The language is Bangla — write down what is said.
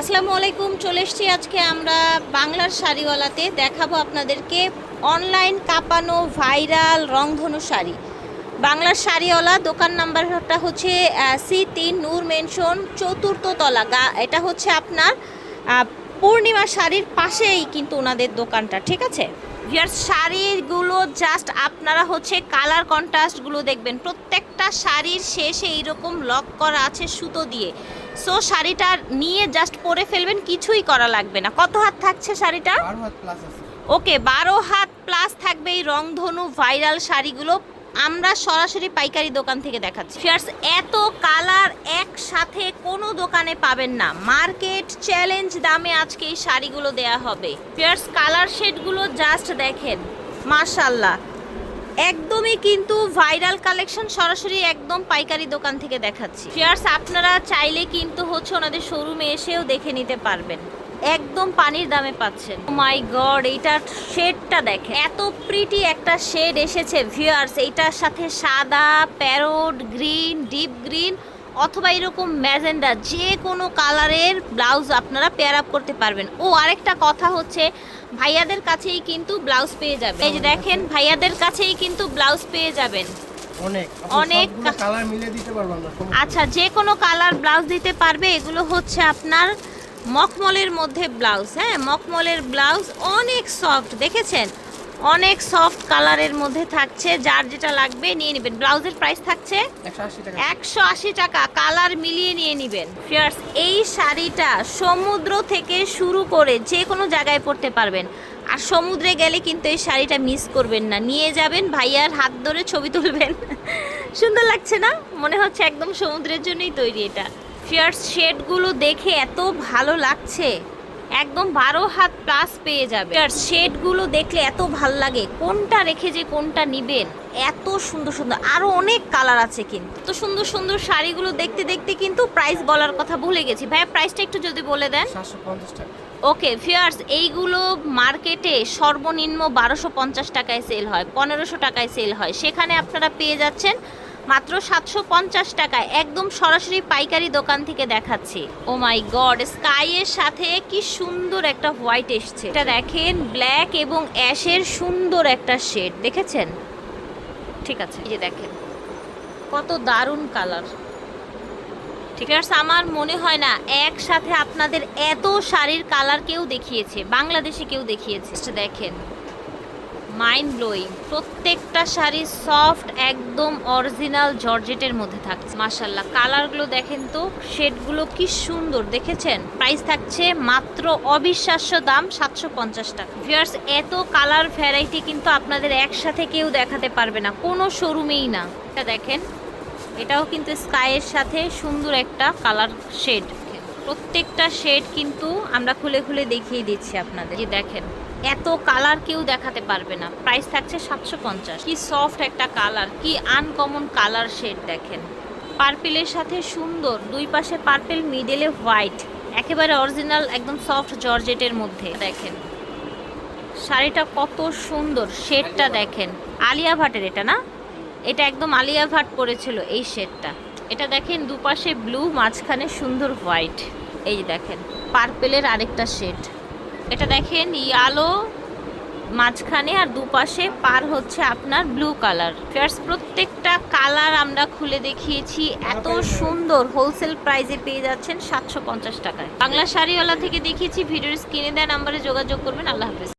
আসসালামু আলাইকুম, চলে এসেছি আজকে আমরা বাংলার শাড়িওয়ালাতে। দেখাবো আপনাদেরকে অনলাইন কাঁপানো ভাইরাল রংধনু শাড়ি। বাংলার শাড়িওয়ালা, দোকান নাম্বারটা হচ্ছে সি তিন নূর মেনশন চতুর্থ তলা। গা- এটা হচ্ছে আপনার পূর্ণিমা শাড়ির পাশেই কিন্তু ওনাদের দোকানটা, ঠিক আছে? ভিয়ার শাড়িগুলো জাস্ট আপনারা হচ্ছে কালার কন্ট্রাস্টগুলো দেখবেন। প্রত্যেকটা শাড়ির শেষে এইরকম লক করা আছে সুতো দিয়ে। সো শাড়িটা নিয়ে জাস্ট পরে ফেলবেন কিছুই করা লাগবে না। কত হাত থাকছে শাড়িটা? ওকে বারো হাত প্লাস থাকবে এই রংধনু ভাইরাল শাড়িগুলো। আমরা সরাসরি পাইকারি দোকান থেকে দেখাচ্ছি। ফিয়ার্স এত কালার একসাথে কোনো দোকানে পাবেন না। মার্কেট চ্যালেঞ্জ দামে আজকে এই শাড়িগুলো দেয়া হবে। ফিয়ার্স কালার শেডগুলো জাস্ট দেখেন। মাশাল্লাহ একদমই কিন্তু ভাইরাল কালেকশন সরাসরি একদম পাইকারি দোকান থেকে দেখাচ্ছি। ফিয়ার্স আপনারা চাইলে কিন্তু হচ্ছে ওনাদের শোরুমে এসেও দেখে নিতে পারবেন। একদম পানির দামে পাচ্ছেন। মাই গড এইটার শেডটা দেখে এত প্রিটি একটা শেড এসেছে ভিউয়ার্স এইটার সাথে সাদা প্যারোট গ্রিন ডিপ গ্রিন অথবা এরকম ম্যাজেন্ডা যে কোনো কালারের ব্লাউজ আপনারা পেয়ার আপ করতে পারবেন। ও আরেকটা কথা হচ্ছে ভাইয়াদের কাছেই কিন্তু ব্লাউজ পেয়ে যাবেন। এই যে দেখেন ভাইয়াদের কাছেই কিন্তু ব্লাউজ পেয়ে যাবেন। অনেক কালার মিলে দিতে পারব আচ্ছা যে কোনো কালার ব্লাউজ দিতে পারবে এগুলো হচ্ছে আপনার মখমলের মধ্যে ব্লাউজ। হ্যাঁ মখমলের ব্লাউজ অনেক সফট দেখেছেন? অনেক সফট কালারের মধ্যে থাকছে যার যেটা লাগবে নিয়ে নেবেন। ব্লাউজের প্রাইস থাকছে একশো আশি টাকা। কালার মিলিয়ে নিয়ে নেবেন। ফিয়ার্স এই শাড়িটা সমুদ্র থেকে শুরু করে যে কোনো জায়গায় পরতে পারবেন। আর সমুদ্রে গেলে কিন্তু এই শাড়িটা মিস করবেন না। নিয়ে যাবেন ভাইয়ার হাত ধরে ছবি তুলবেন। সুন্দর লাগছে না? মনে হচ্ছে একদম সমুদ্রের জন্যই তৈরি এটা। ফিয়ার্স শেডগুলো দেখে এত ভালো লাগছে। একদম বারো হাত প্লাস পেয়ে যাবে। আর শেডগুলো দেখলে এত ভালো লাগে কোনটা রেখে যে কোনটা নিবেন? এত সুন্দর সুন্দর আরও অনেক কালার আছে কিন্তু। তো সুন্দর সুন্দর শাড়িগুলো দেখতে দেখতে কিন্তু প্রাইস বলার কথা ভুলে গেছি। ভাইয়া প্রাইসটা একটু যদি বলে দেন। 750 টাকা। ওকে ফিয়ার্স এইগুলো মার্কেটে সর্বনিম্ন বারোশো পঞ্চাশ টাকায় সেল হয় পনেরোশো টাকায় সেল হয়। সেখানে আপনারা পেয়ে যাচ্ছেন মাত্র সাতশো পঞ্চাশ টাকায় একদম সরাসরি পাইকারি দোকান থেকে দেখাচ্ছি। ও মাই গড স্কাইয়ের সাথে কি সুন্দর একটা হোয়াইট এসছে। এটা দেখেন ব্ল্যাক এবং অ্যাশের সুন্দর একটা শেড দেখেছেন? ঠিক আছে, এই যে দেখেন, কত দারুণ কালার ঠিক আছে আমার মনে হয় না একসাথে আপনাদের এত শাড়ির কালার কেউ দেখিয়েছে, বাংলাদেশে কেউ দেখিয়েছে। দেখেন মাইন্ড ব্লোয়িং প্রত্যেকটা শাড়ি সফট একদম অরিজিনাল জর্জেটের মধ্যে থাকছে। মাশাল্লাহ কালারগুলো দেখেন তো, শেডগুলো কি সুন্দর, দেখেছেন? প্রাইস থাকছে মাত্র অবিশ্বাস্য দাম সাতশো পঞ্চাশ টাকা। ভিয়ার্স এত কালার ভ্যারাইটি কিন্তু আপনাদের একসাথে কেউ দেখাতে পারবে না, কোনো শোরুমেই না। এটা দেখেন, এটাও কিন্তু স্কাইয়ের সাথে সুন্দর একটা কালার শেড প্রত্যেকটা শেড কিন্তু আমরা খুলে খুলে দেখিয়ে দিচ্ছি আপনাদের। দেখেন এত কালার কেউ দেখাতে পারবে না। প্রাইস থাকছে সাতশো পঞ্চাশ। কি সফট একটা কালার কি আনকমন কালার শেড দেখেন। পার্পেলের সাথে সুন্দর, দুই পাশে পার্পেল মিডেলে হোয়াইট একেবারে অরিজিনাল একদম সফট জর্জেটের মধ্যে। দেখেন, শাড়িটা কত সুন্দর শেডটা দেখেন। আলিয়া ভাটের এটা না? এটা একদম আলিয়া ভাট পরেছিল এই শেডটা এটা দেখেন, দুপাশে ব্লু মাঝখানে সুন্দর হোয়াইট এই দেখেন পার্পেলের আরেকটা শেড এটা দেখেন ইয়ালো মাঝখানে আর দুপাশে পার হচ্ছে আপনার ব্লু কালার ফেয়ার্স প্রত্যেকটা কালার আমরা খুলে দেখিয়েছি। এত সুন্দর হোলসেল প্রাইসে পেয়ে যাচ্ছেন সাতশো পঞ্চাশ টাকায়। বাংলা শাড়িওয়ালা থেকে দেখিয়েছি ভিডিওর স্ক্রিনে দেওয়া নাম্বারে যোগাযোগ করবেন। আল্লাহ হাফেজ।